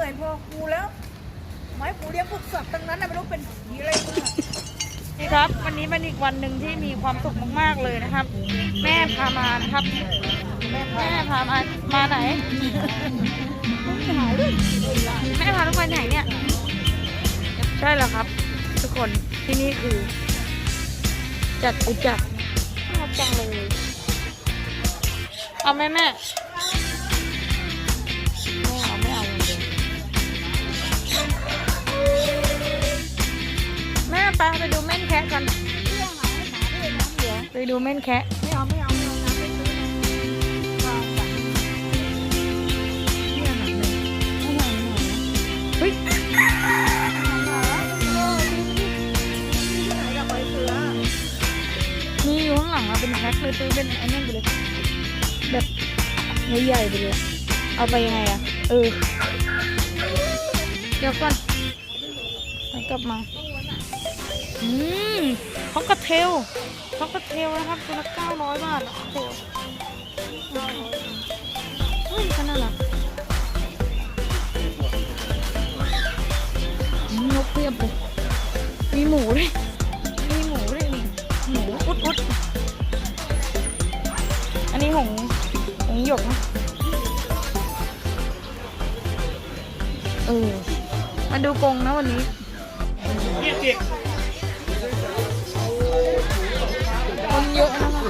นื่อยพอกูแล้วไม้กูเลี้ยงพวกสัตว์ตั้งนั้นน่ะไม่รู้เป็นผีอะไรมึงอะนี่ครับ วันนี้เป็นอีกวันหนึ่งที่มีความสุขมากๆเลยนะครับ แม่พามานะครับ แม่พามามาไหน แม่พาทุกวันไหนเนี่ย ใช่แล้วครับ ทุกคนที่นี่คือ จัดอุจักรชอบจังเลยเอาไหมแม่ไม่ กันไปดูแม่นแคะไม่เอาไม่เอาไม่เอานะไม่ซื้อนะวางไว้เนี่ยหนักเลยเฮ้ยที่ไหนกับไปเสือมีอยู่ข้างหลังอะเป็นแพ็คเลยซื้อเป็นไอ้นั่นไปเลยแบบใหญ่ๆไปเลยเอาไปยังไงอะเออเดี๋ยวก่อนกลับมา อืมฮอกกเทลฮอกกเทลนะครับตัวละเก้าร้อยบาทโอ้โหเฮ้ยขนาดน่ะอืมนกเพียบเลยมีหมูด้วยมีหมูด้วยนี่หมูอุดอุดอันนี้หงหงหยกนะเออมาดูกรงนะวันนี้คนเยอะนะคะ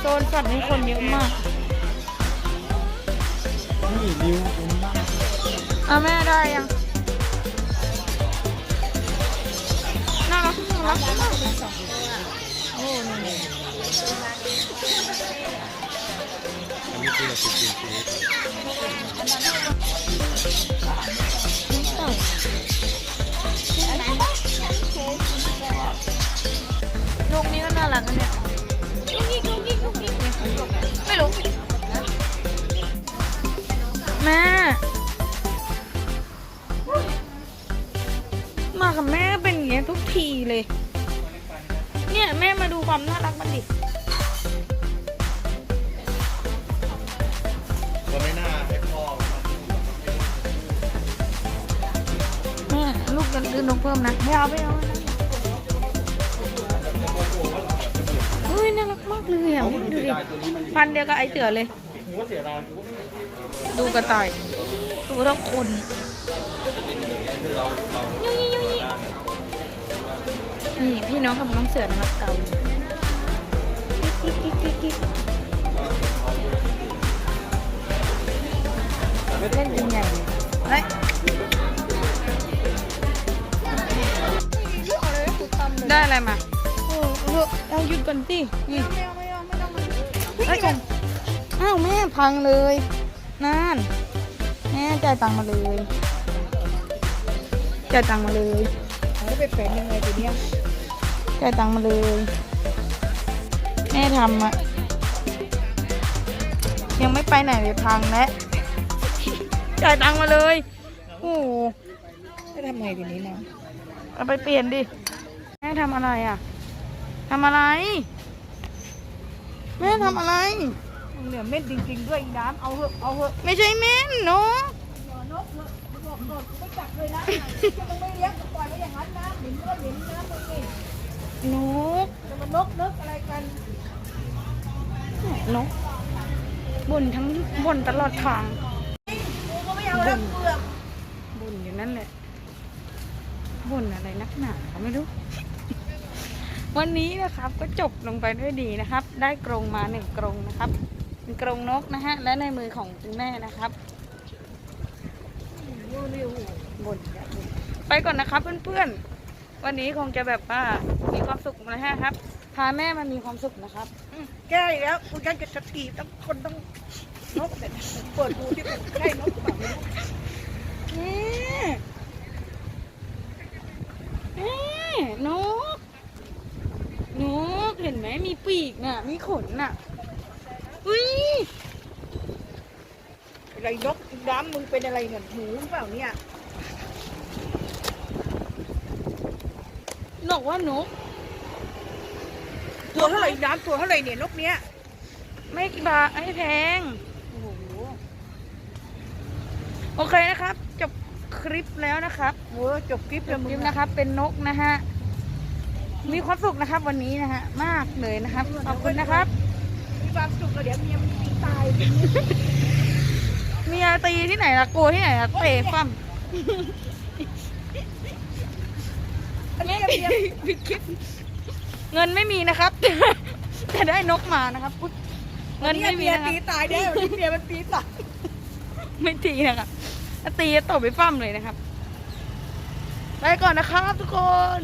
โซนสัตว์นี้คนเยอะมากอะแม่ได้ยังน่ารักน่ารักมากโอ้นี่ลูกนี้ก็น่ารักนะเนี่ย กับแม่เป็นอย่างเงี้ยทุกทีเลย เนี่ยแม่มาดูความน่ารักมันดิก็ไม่น่าให้พ่อแม่ลูกจะดื้อนกเพิ่มนะไม่เอาไม่เอาเฮ้ยน่ารักมากเลยอะดูดิพันเดียวกับไอเสือเลยกูก็เสียดายกูก็ดูกระต่ายดูเท่าคนยุ้ยยุ้ย นี่พี่น้องกับน้องเสือนะครับเต่ากิ๊กกิ๊กกิ๊กกิ๊กเล่นยิงใหญ่เลยเฮ้ยได้อะไรมาโอ้เออเอาหยุดก่อนสินี่ไม่เอาไม่เอาไม่เอาไม่เอาเอ้ยจังอ้าวแม่พังเลยนั่นแม่จ่ายตังค์มาเลยจ่ายตังค์มาเลยเอาไปแฝงยังไงทีเนี้ย จ่ายตังค์มาเลย แม่ทำอะยังไม่ไปไหนเลยพังแล้วจ่ายตังค์มาเลยโอ้โหจะทำไงทีนี้นะเอาไปเปลี่ยนดิ แม่ทำอะไรอะทำอะไร แม่ทำอะไร เหนือเม็ดจริงๆ ด้วยอีน้ำเอาเหอะเอาเหอะไม่ใช่แม่นเนาะนกเหอะบอกก่อนไม่จับเลยนะมึงไม่เลี้ยงปล่อยไว้อย่างนั้นนะเหม็นก็เหม็นนะมึงนี่ นกจะมานกนึกอะไรกันนกบ่นทั้งบ่นตลอดทางกูก็ไม่เอาแล้วเปลือกบ่นอยู่นั่นแหละบ่นอะไรนักหนาก็ไม่รู้ วันนี้นะครับก็จบลงไปด้วยดีนะครับ ได้กรงมาหนึ่งกรงนะครับเป็นกรงนกนะฮะ และในมือของคุณแม่นะครับบ่นอย่าบ่นไปก่อนนะครับเพื่อนๆ วันนี้คงจะแบบว่ามีความสุขนะฮะครับ พาแม่มามีความสุขนะครับอืมแก้อีกแล้วกูยังจะสถีบต้องคนต้องนกเนี่ยเปิดดูที่เป็นใช่นกหรือเปล่าไม่รู้นี่นี่นกนกเห็นไหมมีปีกน่ะ มีขนน่ะอุ้ยอะไรนกดำมึงเป็นอะไรเนี่ยหูหรือเปล่าเนี่ย บอกว่านก ตัวเท่าไหร่น้ำตัวเท่าไหร่เนี่ยนกเนี้ย ไม่บาไม่แพง โอ้โห โอเคนะครับ จบคลิปแล้วนะครับเออจบคลิปจแล้วบมึคลิงปนะครับ เป็นนกนะฮะ มีความสุขนะครับวันนี้นะฮะ มากเลยนะครับ ขอบคุณนะครับ มีความสุขก็เดี๋ยวเมียมันตีตายเมียตีที่ไหนล่ะกลัวที่ไหนล่ะเตะฟั่ม อันนี้เมียผิดคลิปเงินไม่มีนะครับแต่ได้นกมานะครับอุ๊ยเงินไม่มีเมียนะครัตีบตายเด้อเมียมันตีตายไม่ตีนะครับถ้าตีจะตบไปฟั่มเลยนะครับ ไปก่อนนะครับทุกคน